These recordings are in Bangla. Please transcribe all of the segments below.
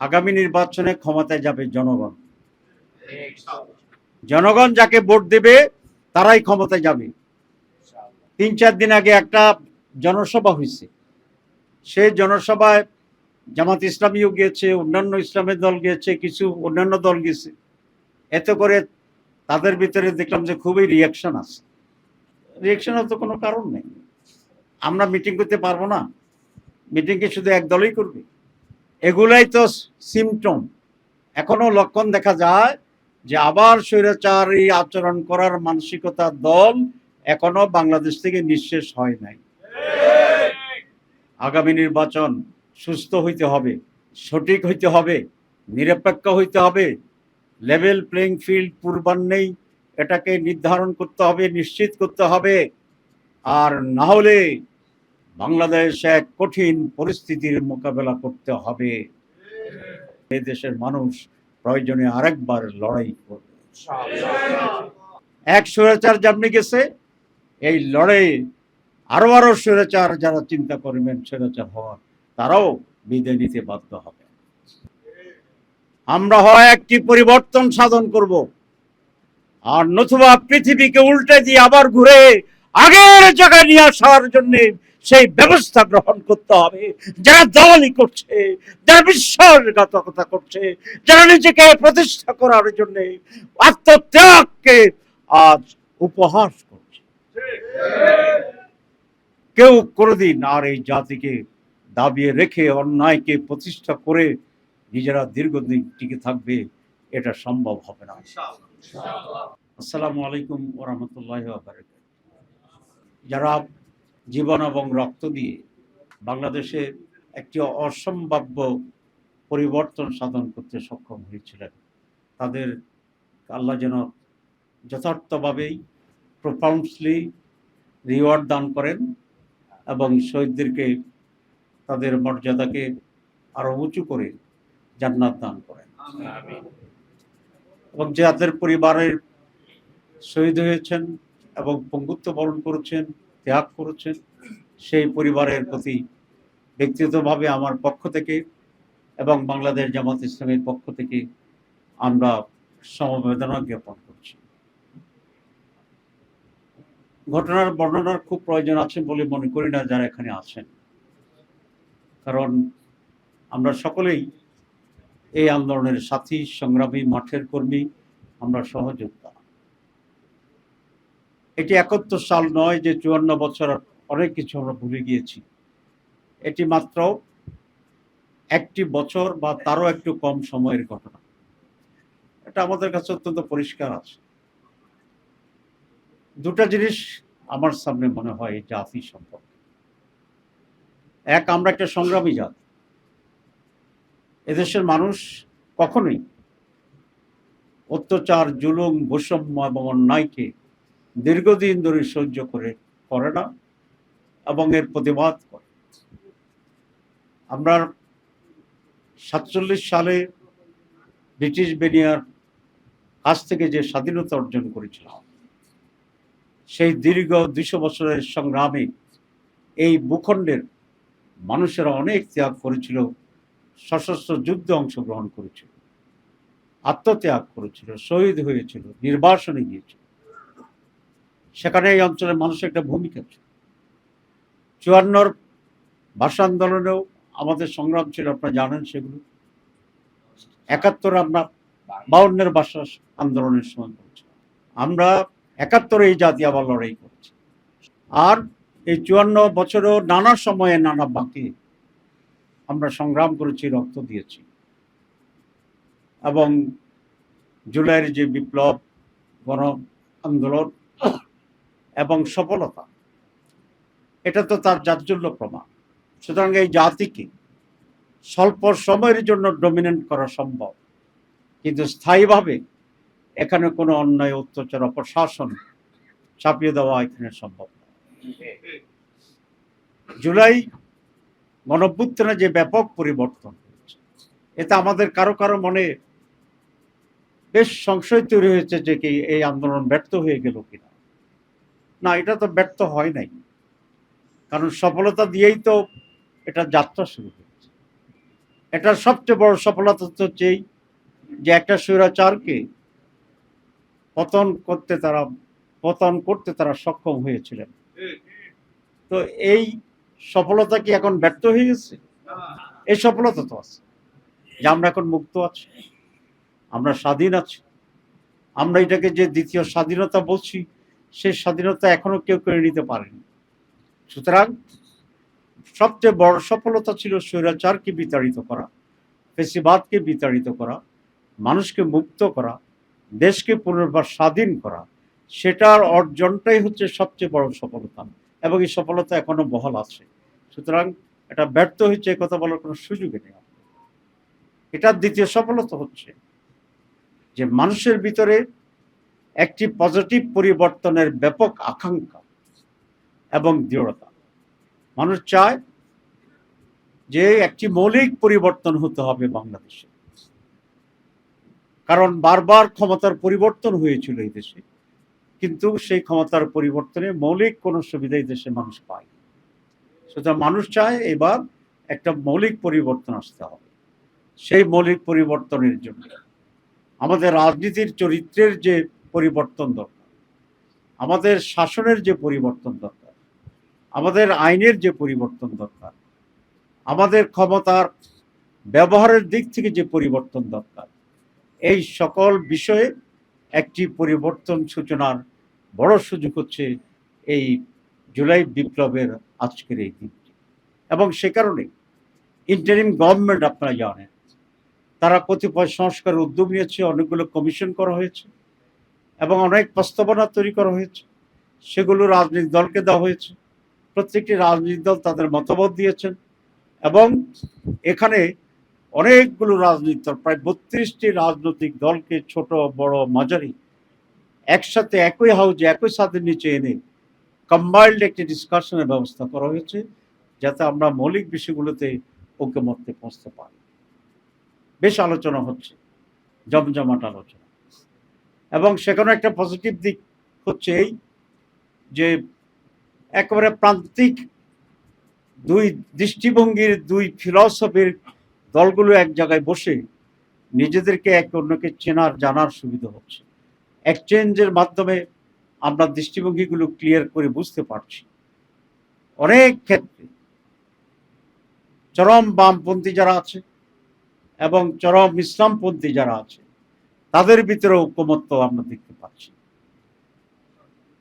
আগামী নির্বাচনে ক্ষমতায় যাবে জনগণ। জনগণ যাকে ভোট দেবে তারাই ক্ষমতায় যাবে। তিন চার দিন আগে একটা জনসভা হয়েছে। সেই জনসভায় জামাত ইসলামীও গিয়েছে অন্যান্য ইসলামের দল গিয়েছে কিছু অন্যান্য দল গিয়েছে। এতে করে তাদের ভিতরে দেখলাম যে খুবই রিয়াকশন আছে। রিয়াকশনের তো কোনো কারণ নেই। আমরা মিটিং করতে পারব না। মিটিং কি শুধু এক দলই করবে। এগুলাই তো সিমটম এখনও লক্ষণ দেখা যায় যে আবার স্বৈরাচারী আচরণ করার মানসিকতার দল এখনও বাংলাদেশ থেকে নিঃশেষ হয় নাই। আগামী নির্বাচন সুস্থ হইতে হবে, সঠিক হইতে হবে, নিরপেক্ষ হইতে হবে লেভেল প্লেইং ফিল্ড পূর্বান্নেই এটাকে নির্ধারণ করতে হবে, নিশ্চিত করতে হবে। আর না হলে বাংলাদেশ এক কঠিন পরিস্থিতির মোকাবেলা করতে হবে। এই দেশের মানুষ প্রয়োজনে আরেকবার লড়াই করবে। এক স্বৈরাচার যেমনি গেছে, এই লড়াই আরও আরও স্বৈরাচার যারা চিন্তা করবেন স্বৈরাচার হওয়ার, তারাও বিদায় নিতে বাধ্য হবে। আমরা হয় একটি পরিবর্তন সাধন করব, আর নতুবা পৃথিবীকে উল্টে দিয়ে আবার ঘুরে আগের জায়গায় নিয়ে আসার জন্য সেই ব্যবস্থা গ্রহণ করতে হবে। যারা দলই করছে, যারা বিশ্বাসঘাতকতা করছে, যারা নিজেকে প্রতিষ্ঠা করার জন্য আত্মত্যাগকে আজ উপহাস করছে। কেউ কোনোদিন আর এই জাতিকে দাবিয়ে রেখে অন্যায়কে প্রতিষ্ঠা করে নিজেরা দীর্ঘদিন টিকে থাকবে, এটা সম্ভব হবে না। আসসালামু আলাইকুম ওরহমতুল্লাহ যারা জীবন এবং রক্ত দিয়ে বাংলাদেশে একটি অসম্ভাব্য পরিবর্তন সাধন করতে সক্ষম হয়েছিলেন। তাদের আল্লাহ যেন যথার্থভাবেই প্রফাউন্ডলি রিওয়ার্ড দান করেন এবং শহীদদেরকে তাদের মর্যাদাকে আরও উঁচু করে জান্নাত দান করেন। এবং যাদের পরিবারের শহীদ হয়েছেন এবং পঙ্গুত্ব বরণ করেছেন। ত্যাগ করেছেন, সেই পরিবারের প্রতি ব্যক্তিগতভাবে আমার পক্ষ থেকে এবং বাংলাদেশ জামাত ইসলামের পক্ষ থেকে আমরা সমবেদনা জ্ঞাপন করছি। ঘটনার বর্ণনার খুব প্রয়োজন আছে বলে মনে করি না যারা এখানে আছেন। কারণ আমরা সকলেই এই আন্দোলনের সাথী, সংগ্রামী, মাঠের কর্মী, আমরা সহযোদ্ধা। এটি একাত্তর সাল নয়, যে চুয়ান্ন বছর অনেক কিছু আমরা ভুলে গিয়েছি। এটি মাত্র একটি বছর বা তারও একটু কম সময়ের ঘটনা। এটা আমাদের কাছে অত্যন্ত পরিষ্কার আছে। দুটা জিনিস আমার সামনে মনে হয় এই জাতি সম্পর্কে। এক, আমরা একটা সংগ্রামী জাত। এদেশের মানুষ কখনোই অত্যাচার, জুলুম, বৈষম্য এবং অন্যায়কে দীর্ঘদিন ধরে সহ্য করে করে না এবং এর প্রতিবাদ করে। আমরা সাতচল্লিশ সালে ব্রিটিশ বেনিয়ার কাছ থেকে যে স্বাধীনতা অর্জন করেছিলাম, সেই দীর্ঘ দুশো বছরের সংগ্রামে এই ভূখণ্ডের মানুষেরা অনেক ত্যাগ করেছিল, সশস্ত্র যুদ্ধে অংশগ্রহণ করেছিল, আত্মত্যাগ করেছিল, শহীদ হয়েছিল, নির্বাসনে গিয়েছিল। সেখানে এই অঞ্চলের মানুষের একটা ভূমিকা ছিল। চুয়ান্নর ভাষা আন্দোলনেও আমাদের সংগ্রাম ছিল, আপনারা জানেন সেগুলো। একাত্তর আমরা বাউন্নের ভাষা আন্দোলনের সময় করেছি। আমরা একাত্তরে এই জাতি আবার লড়াই করেছি। আর এই চুয়ান্ন বছরেও নানা সময়ে নানা বাকি আমরা সংগ্রাম করেছি, রক্ত দিয়েছি। এবং জুলাইয়ের যে বিপ্লব, গণ আন্দোলন এবং সফলতা। এটা তো তার জাজ্জল্য প্রমাণ। সুতরাং এই জাতিকে স্বল্প সময়ের জন্য ডমিনেন্ট করা সম্ভব। কিন্তু স্থায়ীভাবে এখানে কোনো অন্যায়, অত্যাচার, অপশাসন চাপিয়ে দেওয়া এখানে সম্ভব জুলাই গণভ্যুত্থানে যে ব্যাপক পরিবর্তন হয়েছে, এতে আমাদের কারও কারও মনে বেশ সংশয় তৈরি হয়েছে যে কি এই আন্দোলন ব্যর্থ হয়ে গেল কিনা। না, এটা তো ব্যর্থ হয় নাই। কারণ সফলতা দিয়েই তো এটা যাত্রা শুরু হয়েছে। এটার সবচেয়ে বড় সফলতা হচ্ছে এই যে একটা স্বৈরাচারকে পতন করতে তারা, পতন করতে তারা সক্ষম হয়েছিলেন। তো এই সফলতা কি এখন ব্যর্থ হয়ে গেছে? এই সফলতা তো আছে। যে আমরা এখন মুক্ত আছি, আমরা স্বাধীন আছি, আমরা এটাকে যে দ্বিতীয় স্বাধীনতা বলছি সেই স্বাধীনতা এখনও কেউ কেড়ে নিতে পারেনি। সুতরাং সবচেয়ে বড় সফলতা ছিল স্বৈরাচারকে বিতাড়িত করা, ফেসিবাদকে বিতাড়িত করা, মানুষকে মুক্ত করা, দেশকে পুনর্বার স্বাধীন করা। সেটার অর্জনটাই হচ্ছে সবচেয়ে বড় সফলতা এবং এই সফলতা এখনও বহাল আছে। সুতরাং এটা ব্যর্থ হয়েছে কথা বলার কোনো সুযোগই নেই। এটার দ্বিতীয় সফলতা হচ্ছে যে মানুষের ভিতরে একটি পজিটিভ পরিবর্তনের ব্যাপক আকাঙ্ক্ষা এবং দৃঢ়তা। মানুষ চায় যে একটি মৌলিক পরিবর্তন হতে হবে বাংলাদেশে। কারণ বারবার ক্ষমতার পরিবর্তন হয়েছিল এই দেশে, কিন্তু সেই ক্ষমতার পরিবর্তনে মৌলিক কোনো সুবিধা এই দেশে মানুষ পায় সুতরাং মানুষ চায় এবার একটা মৌলিক পরিবর্তন আসতে হবে। সেই মৌলিক পরিবর্তনের জন্য। আমাদের রাজনীতির চরিত্রের যে পরিবর্তন দরকার। আমাদের শাসনের যে পরিবর্তন দরকার, আমাদের আইনের যে পরিবর্তন দরকার, আমাদের ক্ষমতার ব্যবহারের দিক থেকে যে পরিবর্তন দরকার, এই সকল বিষয়ে একটি পরিবর্তন সূচনার বড় সুযোগ হচ্ছে এই জুলাই বিপ্লবের আজকের এই দিনটি। এবং সে কারণে ইন্টারিম গভর্নমেন্ট আপনারা জানেন, তারা কতিপয় সংস্কারের উদ্যোগ নিয়েছে, অনেকগুলো কমিশন করা হয়েছে। এবং অনেক প্রস্তাবনা তৈরি করা হয়েছে। সেগুলো রাজনৈতিক দলকে দেওয়া হয়েছে। প্রত্যেকটি রাজনৈতিক দল তাদের মতামত দিয়েছেন এবং এখানে অনেকগুলো রাজনৈতিক দল, প্রায় বত্রিশটি রাজনৈতিক দলকে ছোট, বড়, মাঝারি একসাথে একই হাউজে একই সাথে নিচে এনে কম্বাইন্ড একটি ডিসকাশনের ব্যবস্থা করা হয়েছে যাতে আমরা মৌলিক বিষয়গুলোতে ঐক্যমত্যে পৌঁছতে পারি। বেশ আলোচনা হচ্ছে, জমজমাট আলোচনা। এবং সেখানে একটা পজিটিভ দিক হচ্ছে এই যে একেবারে প্রান্তিক দুই দৃষ্টিভঙ্গির দুই ফিলসফির দলগুলো এক জায়গায় বসে নিজেদেরকে এক অন্যকে চেনার, জানার সুবিধা হচ্ছে। এক্সচেঞ্জের মাধ্যমে আমরা দৃষ্টিভঙ্গিগুলো ক্লিয়ার করে বুঝতে পারছি। অনেক ক্ষেত্রে চরম বামপন্থী যারা আছে এবং চরম ইসলামপন্থী যারা আছে তাদের ভিতরে ঐক্যমত্য আমরা দেখতে পাচ্ছি।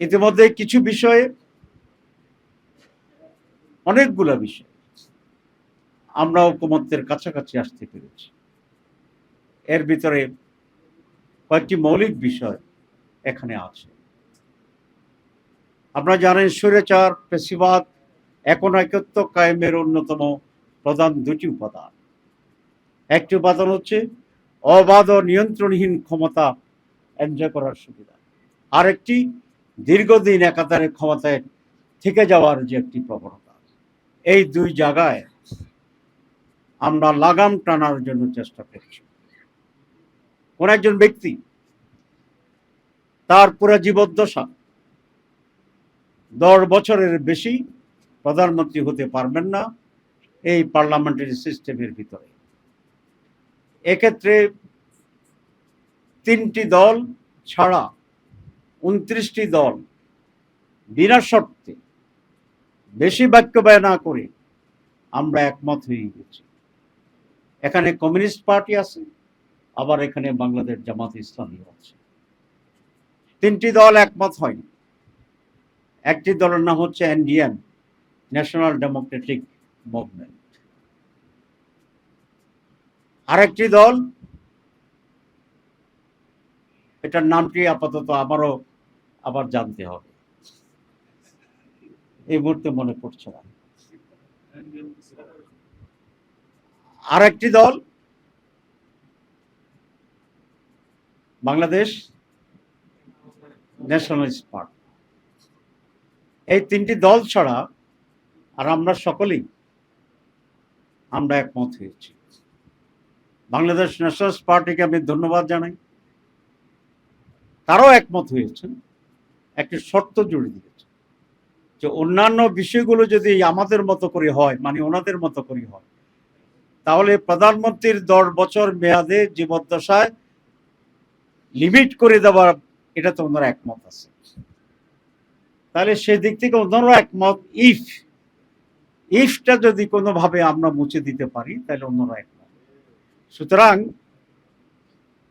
ইতিমধ্যে কিছু বিষয়ে অনেকগুলো বিষয় আমরা ঐক্যমত্যের কাছাকাছি আসতে পেরেছি। এর ভিতরে কয়েকটি মৌলিক বিষয় এখানে আছে। আপনারা জানেন, স্বৈরাচার পেশিবাদ এখন একত্ব কায়েমের অন্যতম প্রধান দুটি উপাদান। একটি উপাদান হচ্ছে অবাধ নিয়ন্ত্রণহীন ক্ষমতা এনজয় করার সুবিধা। আরেকটি দীর্ঘদিন একাধারে ক্ষমতায় থেকে যাওয়ার যে একটি প্রবণতা, এই দুই জায়গায় আমরা লাগাম টানার জন্য চেষ্টা করছি। কোন একজন ব্যক্তি তার পুরো জীবদ্দশা দশ বছরের বেশি প্রধানমন্ত্রী হতে পারবেন না এই পার্লামেন্টারি সিস্টেমের ভিতরে। এক্ষেত্রে তিনটি দল ছাড়া উনত্রিশটি দল বিনা শর্তে বেশি বাক্য ব্যয় না করে আমরা একমত হয়ে গেছি। এখানে কমিউনিস্ট পার্টি আছে, আবার এখানে বাংলাদেশ জামাত ইসলামী আছে। তিনটি দল একমত হয়নি। একটি দলের নাম হচ্ছে এনডিএম, ন্যাশনাল ডেমোক্রেটিক মুভমেন্ট। আরেকটি দল এটার নামটি আপাতত আমারও আবার জানতে হবে। এই মুহূর্তে মনে পড়ছে না। আর একটি দল, বাংলাদেশ ন্যাশনালিস্ট পার্টি। এই তিনটি দল ছাড়া আর আমরা সকলেই, আমরা একমত হয়েছি। বাংলাদেশ ন্যাশনালিস্ট পার্টিকে আমি ধন্যবাদ জানাই। তারাও একমত হয়েছেন, একটি শর্ত জুড়ে দিয়েছে যে অন্যান্য বিষয়গুলো যদি আমাদের মতো করে হয় মানে ওনাদের মতো করে হয়, তাহলে প্রধানমন্ত্রীর দশ বছর মেয়াদে জীবদ্দশায় লিমিট করে দেওয়ার, এটা তো ওনারা একমত আছে। তাহলে সেদিক থেকে ওনারও একমত ইফ ইফটা যদি কোনোভাবে আমরা মুছে দিতে পারি, তাহলে অন্যরা একমত। সুতরাং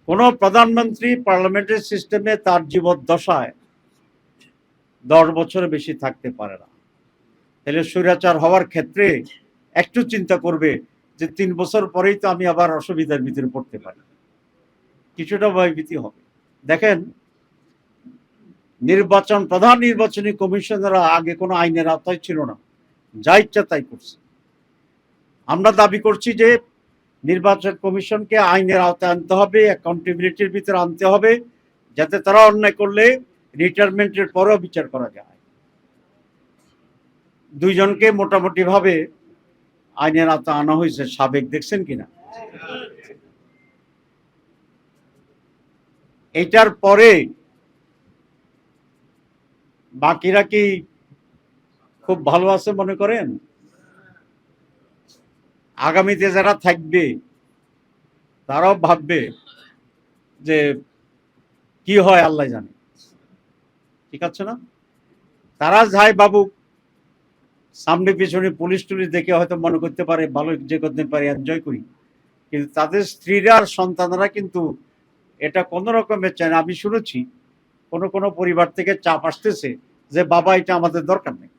কোন প্রধানমন্ত্রী পার্লামেন্টের সিস্টেমে তার জীবদ্দশায় দশ বছরের বেশি থাকতে পারে না। তাহলে স্বৈরাচার হওয়ার ক্ষেত্রে একটু চিন্তা করবে যে তিন বছর পরেই তো আমি আবার অসুবিধার ভিতরে পড়তে পারি। কিছুটা ভয়ভীতি হবে। দেখেন, নির্বাচন, প্রধান নির্বাচনী কমিশনাররা আগে কোনো আইনের আওতায় ছিল না। যা ইচ্ছা তাই করছে। আমরা দাবি করছি যে নির্বাচন কমিশনকে আইনের আওতায় আনতে হবে অ্যাকাউন্টেবিলিটির ভিতরে আনতে হবে, যাতে তারা অন্যায় করলে রিটায়ারমেন্টের পরেও বিচার করা যায়। দুইজনকে মোটামুটি ভাবে আইনের আওতায় আনা হয়েছে, সাবেক দেখছেন কিনা? এটার পরে বাকিরা কি খুব ভালো আছে মনে করেন? আগামীতে যারা থাকবে, তারাও ভাববে যে কি হয় আল্লাহ জানে। ঠিক আছে না? তারা যায় বাবু সামনে পিছনে পুলিশ টুলিশ দেখে হয়তো মনে করতে পারে, ভালো যে করতে পারে এনজয় করি। কিন্তু তাদের স্ত্রীরা আর সন্তানরা কিন্তু এটা কোনো রকমের চায় না। আমি শুনেছি, কোনো কোনো পরিবার থেকে চাপ আসতেছে যে, বাবা, এটা আমাদের দরকার নেই।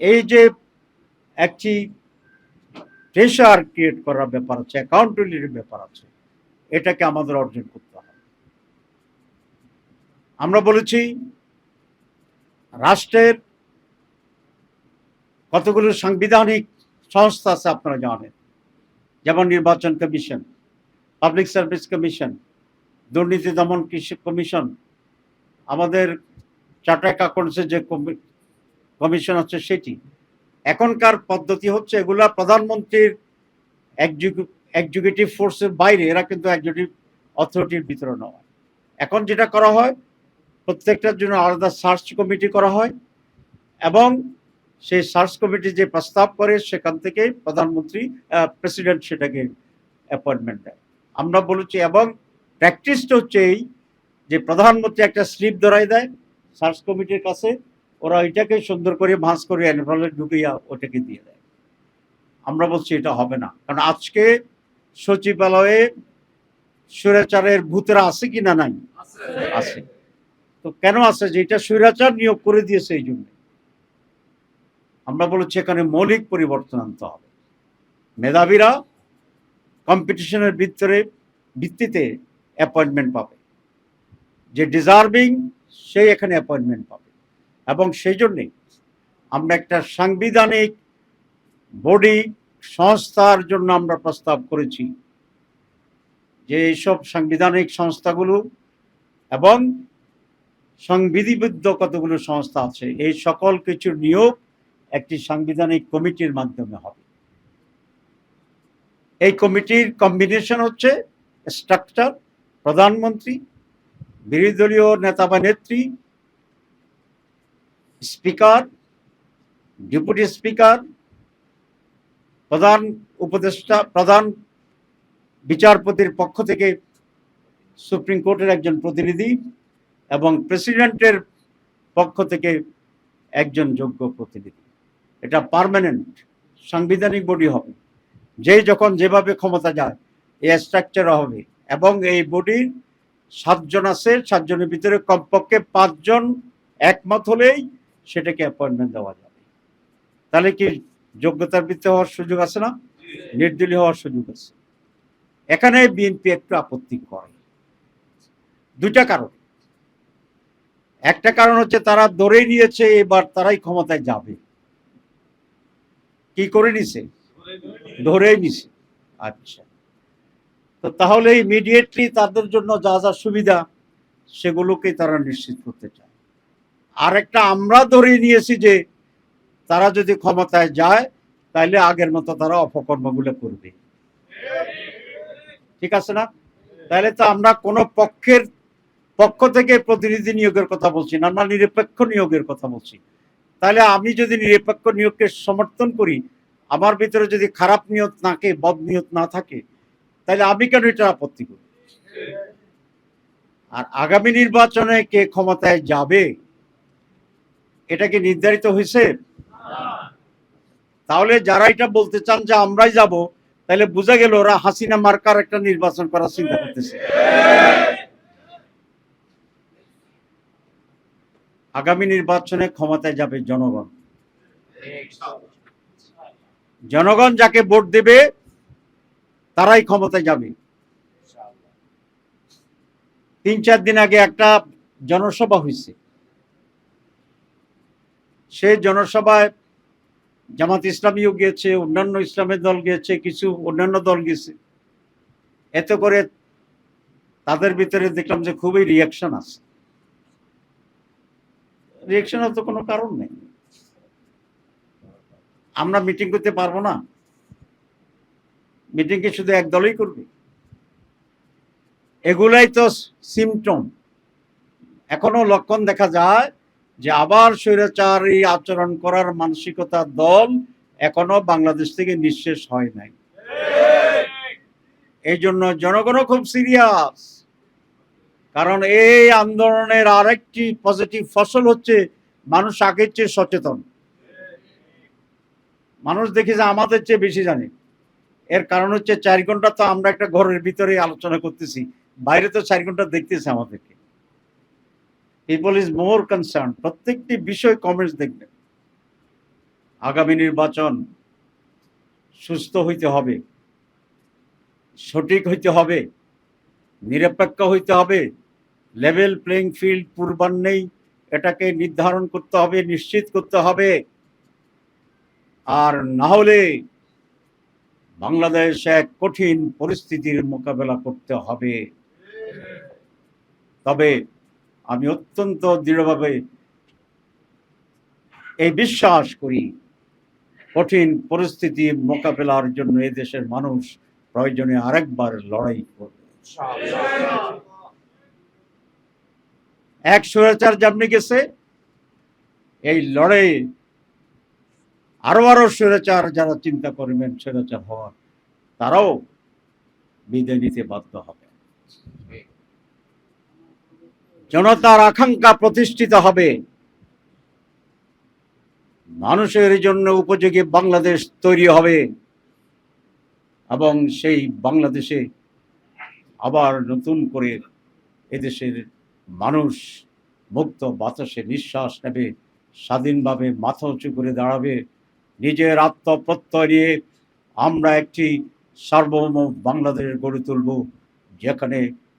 এই যে একটি প্রেশার ক্রিয়েট করার ব্যাপার আছে অ্যাকাউন্টেবিলিটির ব্যাপার আছে। এটাকে আমাদের অর্জন করতে হবে। আমরা বলেছি, রাষ্ট্রের কতগুলো সাংবিধানিক সংস্থা আছে আপনারা জানেন। যেমন নির্বাচন কমিশন পাবলিক সার্ভিস কমিশন দুর্নীতি দমন কৃষি কমিশন, আমাদের চার্টার্ড অ্যাকাউন্টসের যে কমিশন আছে সেটি। এখনকার পদ্ধতি হচ্ছে এগুলা প্রধানমন্ত্রীর এক্সিকিউটিভ ফোর্সের বাইরে, এরা কিন্তু এক্সিকিউটিভ অথরিটির ভিতরে নয়। এখন যেটা করা হয়, প্রত্যেকটার জন্য আলাদা সার্চ কমিটি করা হয় এবং সেই সার্চ কমিটি যে প্রস্তাব করে, সেখান থেকে প্রধানমন্ত্রী প্রেসিডেন্ট সেটাকে অ্যাপয়েন্টমেন্ট দেয়। আমরা বলেছি এবং প্র্যাকটিসটা হচ্ছে এই যে প্রধানমন্ত্রী একটা স্লিপ ধরাই দেয় সার্চ কমিটির কাছে ওরা এটাকে সুন্দর করে ভাঁজ করে অ্যানফলে ঢুকিয়া ওটাকে দিয়ে দেয়। আমরা বলছি এটা হবে না। কারণ আজকে সচিবালয়ে স্বৈরাচারের ভূতেরা আছে কি না নাই আছে। তো কেন আছে যে এটা স্বৈরাচার নিয়োগ করে দিয়েছে এই জন্য? আমরা বলেছি এখানে মৌলিক পরিবর্তন আনতে হবে। মেধাবীরা কম্পিটিশনের ভিতরে ভিত্তিতে অ্যাপয়েন্টমেন্ট পাবে। যে ডিজার্ভিং সেই এখানে অ্যাপয়েন্টমেন্ট পাবে। এবং সেই জন্যে আমরা একটা সাংবিধানিক বডি সংস্থার জন্য আমরা প্রস্তাব করেছি যে এইসব সাংবিধানিক সংস্থাগুলো এবং সংবিধিবদ্ধ কতগুলো সংস্থা আছে, এই সকল কিছু নিয়োগ একটি সাংবিধানিক কমিটির মাধ্যমে হবে। এই কমিটির কম্বিনেশন হচ্ছে স্ট্রাকচার প্রধানমন্ত্রী, বিরোধী দলীয় নেতা বা নেত্রী স্পিকার, ডেপুটি স্পিকার, প্রধান উপদেষ্টা, প্রধান বিচারপতির পক্ষ থেকে সুপ্রিম কোর্টের একজন প্রতিনিধি এবং প্রেসিডেন্টের পক্ষ থেকে একজন যোগ্য প্রতিনিধি। এটা পার্মানেন্ট, সাংবিধানিক বডি হবে। যে যখন যেভাবে ক্ষমতা যায় এই স্ট্রাকচার হবে এবং এই বডির সাতজন আছে, সাতজনের ভিতরে কমপক্ষে পাঁচজন একমত হলেই সেটাকে অ্যাপয়েন্টমেন্ট দেওয়া যাবে। তাহলে কি যোগ্যতার ভিত্তিতে হওয়ার সুযোগ আছে না? নির্দলীয় হওয়ার সুযোগ আছে। এখানে বিএনপি একটু আপত্তি করে। দুইটা কারণ। একটা কারণ হচ্ছে তারা ধরে নিয়েছে, এবার তারাই ক্ষমতায় যাবে। কি করে নিছে? ধরেই নিছে। আচ্ছা। তো তাহলে ইমিডিয়েটলি তাদের জন্য যা যা সুবিধা সেগুলোকে তারা নিশ্চিত করতে চায়। আর একটা আমরা ধরে নিয়েছি যে তারা যদি ক্ষমতায় যায় তাহলে আগের মতো তারা অপকর্মগুলো করবে। ঠিক আছে না? তাহলে তো আমরা কোনো পক্ষের পক্ষ থেকে প্রতিনিধি নিয়োগের কথা বলছি না, আমরা নিরপেক্ষ নিয়োগের কথা বলছি। তাহলে আমি যদি নিরপেক্ষ নিয়োগকে সমর্থন করি, আমার ভিতরে যদি খারাপ নিয়ত থাকে, বদ নিয়ত না থাকে তাহলে আমি কেন এটা আপত্তি করি আর আগামী নির্বাচনে কে ক্ষমতায় যাবে এটা কি নির্ধারিত হয়েছে? তাহলে যারা এটা বলতে চান যে আমরাই যাব, তাহলে বোঝা গেল ওরা হাসিনা মার্কার একটা নির্বাচন করার চিন্তা করতেছে। আগামী নির্বাচনে ক্ষমতায় যাবে জনগণ। জনগণ যাকে ভোট দেবে, তারাই ক্ষমতায় যাবে। তিন চার দিন আগে একটা জনসভা হয়েছে। সেই জনসভায় জামাত ইসলামীও গিয়েছে, অন্যান্য ইসলামের দল গিয়েছে, কিছু অন্যান্য দল গেছে এতে করে তাদের ভিতরে দেখলাম যে খুবই রিয়াকশন আছে। রিয়াকশনের তো কোনো কারণ নেই। আমরা মিটিং করতে পারব না। মিটিং কি শুধু এক দলই করবে। এগুলাই তো সিমটম এখনও লক্ষণ দেখা যায় যে আবার স্বৈরাচারী আচরণ করার মানসিকতার দল এখনও বাংলাদেশ থেকে নিঃশেষ হয় নাই। এই জন্য জনগণও খুব সিরিয়াস। কারণ এই আন্দোলনের আরেকটি পজিটিভ ফসল হচ্ছে মানুষ আগের চেয়ে সচেতন। মানুষ দেখি যে আমাদের চেয়ে বেশি জানে। এর কারণ হচ্ছে চার ঘণ্টা তো আমরা একটা ঘরের ভিতরে আলোচনা করতেছি। বাইরে তো চার ঘণ্টা দেখতেছে আমাদেরকে। পিপল ইজ মোর কনসার্ন প্রত্যেকটি বিষয় কমেন্টস দেখবেন আগামী নির্বাচন সুস্থ হইতে হবে, সঠিক হইতে হবে, নিরপেক্ষ হইতে হবে লেভেল প্লেইং ফিল্ড পূর্বান্নেই এটাকে নির্ধারণ করতে হবে, নিশ্চিত করতে হবে। আর না হলে বাংলাদেশ এক কঠিন পরিস্থিতির মোকাবেলা করতে হবে। তবে আমি অত্যন্ত দৃঢ়ভাবে এই বিশ্বাস করি। কঠিন পরিস্থিতি মোকাবেলার জন্য দেশের মানুষ প্রয়োজনে আরেকবার লড়াই করবে। এক স্বৈরাচার যেমনি গেছে, এই লড়াই আরও আরও স্বৈরাচার যারা চিন্তা করবেন স্বৈরাচার হওয়ার, তারাও বিদায় নিতে বাধ্য হবে। জনতার আকাঙ্ক্ষা প্রতিষ্ঠিত হবে। মানুষের জন্য উপযোগী বাংলাদেশ তৈরি হবে এবং সেই বাংলাদেশে আবার নতুন করে এদেশের মানুষ মুক্ত বাতাসে নিঃশ্বাস নেবে, স্বাধীনভাবে মাথা উঁচু করে দাঁড়াবে, নিজের আত্মপ্রত্যয় নিয়ে আমরা একটি সার্বভৌম বাংলাদেশ গড়ে তুলব, যেখানে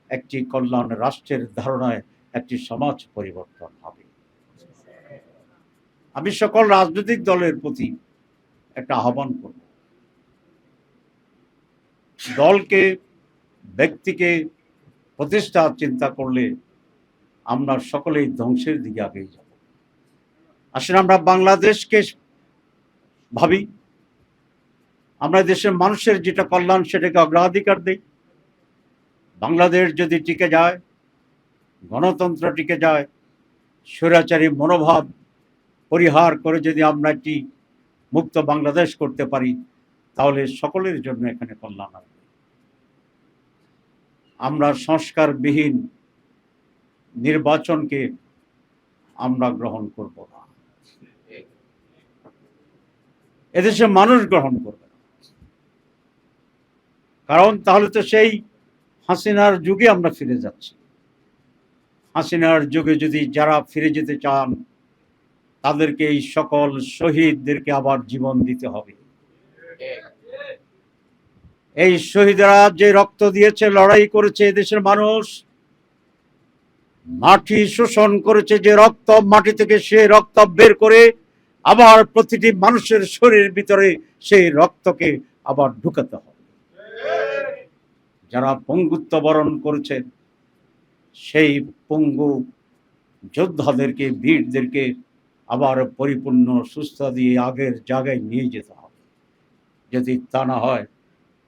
একটি কল্যাণ রাষ্ট্রের ধারণায় একটি সমাজ পরিবর্তন হবে। আমি সকল রাজনৈতিক দলের প্রতি একটা আহ্বান করব। দলকে, ব্যক্তিকে প্রতিষ্ঠার চিন্তা করলে আমরা সকলেই ধ্বংসের দিকে আগেই যাব। আসলে আমরা বাংলাদেশকে ভাবি। আমরা দেশের মানুষের যেটা কল্যাণ, সেটাকে অগ্রাধিকার দিই। বাংলাদেশ যদি টিকে যায় গণতন্ত্র টিকে যায়, স্বৈরাচারী মনোভাব পরিহার করে যদি আমরা একটি মুক্ত বাংলাদেশ করতে পারি, তাহলে সকলের জন্য এখানে কল্যাণ আসবে আমরা সংস্কারবিহীন নির্বাচনকে আমরা গ্রহণ করব না। এদেশে মানুষ গ্রহণ করবে না। কারণ তাহলে তো সেই হাসিনার যুগে আমরা ফিরে যাচ্ছি। হাসিনার যুগে যদি যারা ফিরে যেতে চান, তাদেরকে এই সকল শহীদদেরকে আবার জীবন দিতে হবে। এই শহীদরা যে রক্ত দিয়েছে, লড়াই করেছে দেশের মানুষ, মাটি শোষণ করেছে যে রক্ত, মাটি থেকে সে রক্ত বের করে আবার প্রতিটি মানুষের শরীরের ভিতরে সেই রক্তকে আবার ঢুকাতে হবে। যারা পঙ্গুত্ব বরণ করেছেন সেই পঙ্গু যোদ্ধাদেরকে, বীরদেরকে আবার পরিপূর্ণ সুস্থ দিয়ে আগের জায়গায় নিয়ে যেতে হবে। যদি তা না হয়,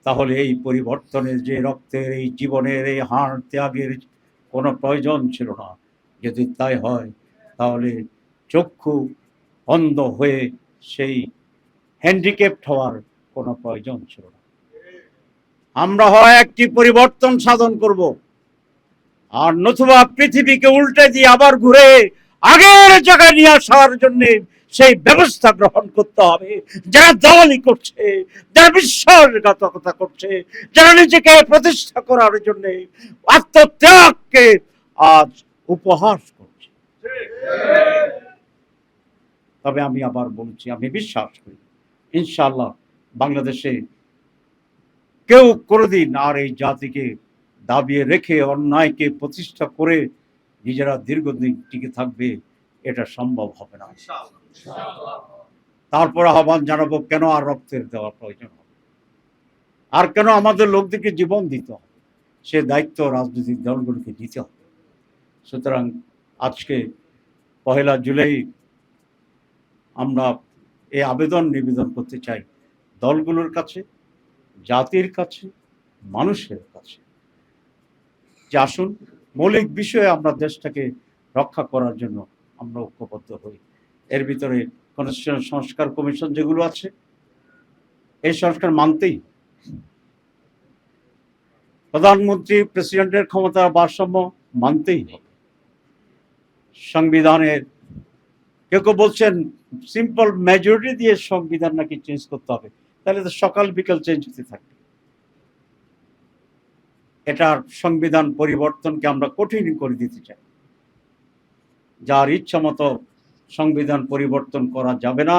তাহলে এই পরিবর্তনের যে রক্তের, এই জীবনের, এই হাড় ত্যাগের কোনো প্রয়োজন ছিল না। যদি তাই হয়, তাহলে চক্ষু অন্ধ হয়ে সেই হ্যান্ডিক্যাপ্ট হওয়ার কোনো প্রয়োজন ছিল না। আমরা হয় একটি পরিবর্তন সাধন করব। আর নতুবা পৃথিবীকে উল্টে দিয়ে আবার ঘুরে আগের জায়গায় নিয়ে আসার জন্য সেই ব্যবস্থা গ্রহণ করতে হবে। যারা দালালি করছে, যারা বিশ্বাসঘাতকতা করছে, যারা নিজেকে প্রতিষ্ঠা করার জন্য আত্মত্যাগকে আজ উপহাস করছে। তবে আমি আবার বলছি, আমি বিশ্বাস করি ইনশাল্লাহ বাংলাদেশে কেউ কোনোদিন আর এই জাতিকে দাবিয়ে রেখে অন্যায়কে প্রতিষ্ঠা করে নিজেরা দীর্ঘদিন টিকে থাকবে, এটা সম্ভব হবে না। তারপর আহ্বান জানাব, কেন আর রক্তের দেওয়ার প্রয়োজন হবে? আর কেন আমাদের লোকদেরকে জীবন দিতে হবে? সে দায়িত্ব রাজনৈতিক দলগুলোকে দিতে হবে। সুতরাং আজকে পহেলা জুলাই আমরা এই আবেদন নিবেদন করতে চাই দলগুলোর কাছে, জাতির কাছে, মানুষের কাছে। যে আসুন, মৌলিক বিষয়ে আমরা দেশটাকে রক্ষা করার জন্য আমরা ঐক্যবদ্ধ হই। এর ভিতরে কনস্টিটিউশন সংস্কার কমিশন যেগুলো আছে, এই সংস্কার মানতেই প্রধানমন্ত্রী প্রেসিডেন্টের ক্ষমতার ভারসাম্য মানতেই সংবিধানের, কেউ কেউ বলছেন সিম্পল মেজরিটি দিয়ে সংবিধান নাকি চেঞ্জ করতে হবে। তাহলে তো সকাল বিকাল চেঞ্জ হতে থাকবে। এটার সংবিধান পরিবর্তনকে আমরা কঠিন করে দিতে চাই। যার ইচ্ছা মতো সংবিধান পরিবর্তন করা যাবে না।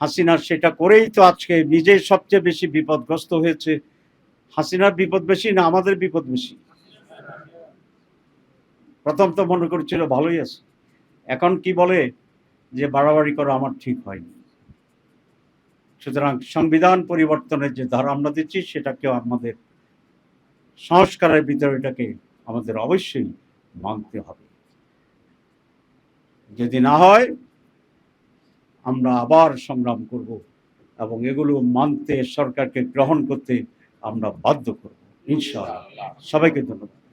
হাসিনা সেটা করেই তো আজকে নিজেই সবচেয়ে বেশি বিপদগ্রস্ত হয়েছে। হাসিনার বিপদ বেশি না আমাদের বিপদ বেশি? প্রথম তো মনে করছিল ভালোই আছে। এখন কি বলে যে বাড়াবাড়ি করা আমার ঠিক হয়নি। সুতরাং সংবিধান পরিবর্তনের যে ধারা আমরা দিচ্ছি সেটাকেও আমাদের সংস্কারের বিদ্রোহটাকে আমাদের অবশ্যই মানতে হবে। যদি না হয়, আমরা আবার সংগ্রাম করব এবং এগুলো মানতে সরকারকে গ্রহণ করতে আমরা বাধ্য করব। ইনশাআল্লাহ। সবাইকে ধন্যবাদ।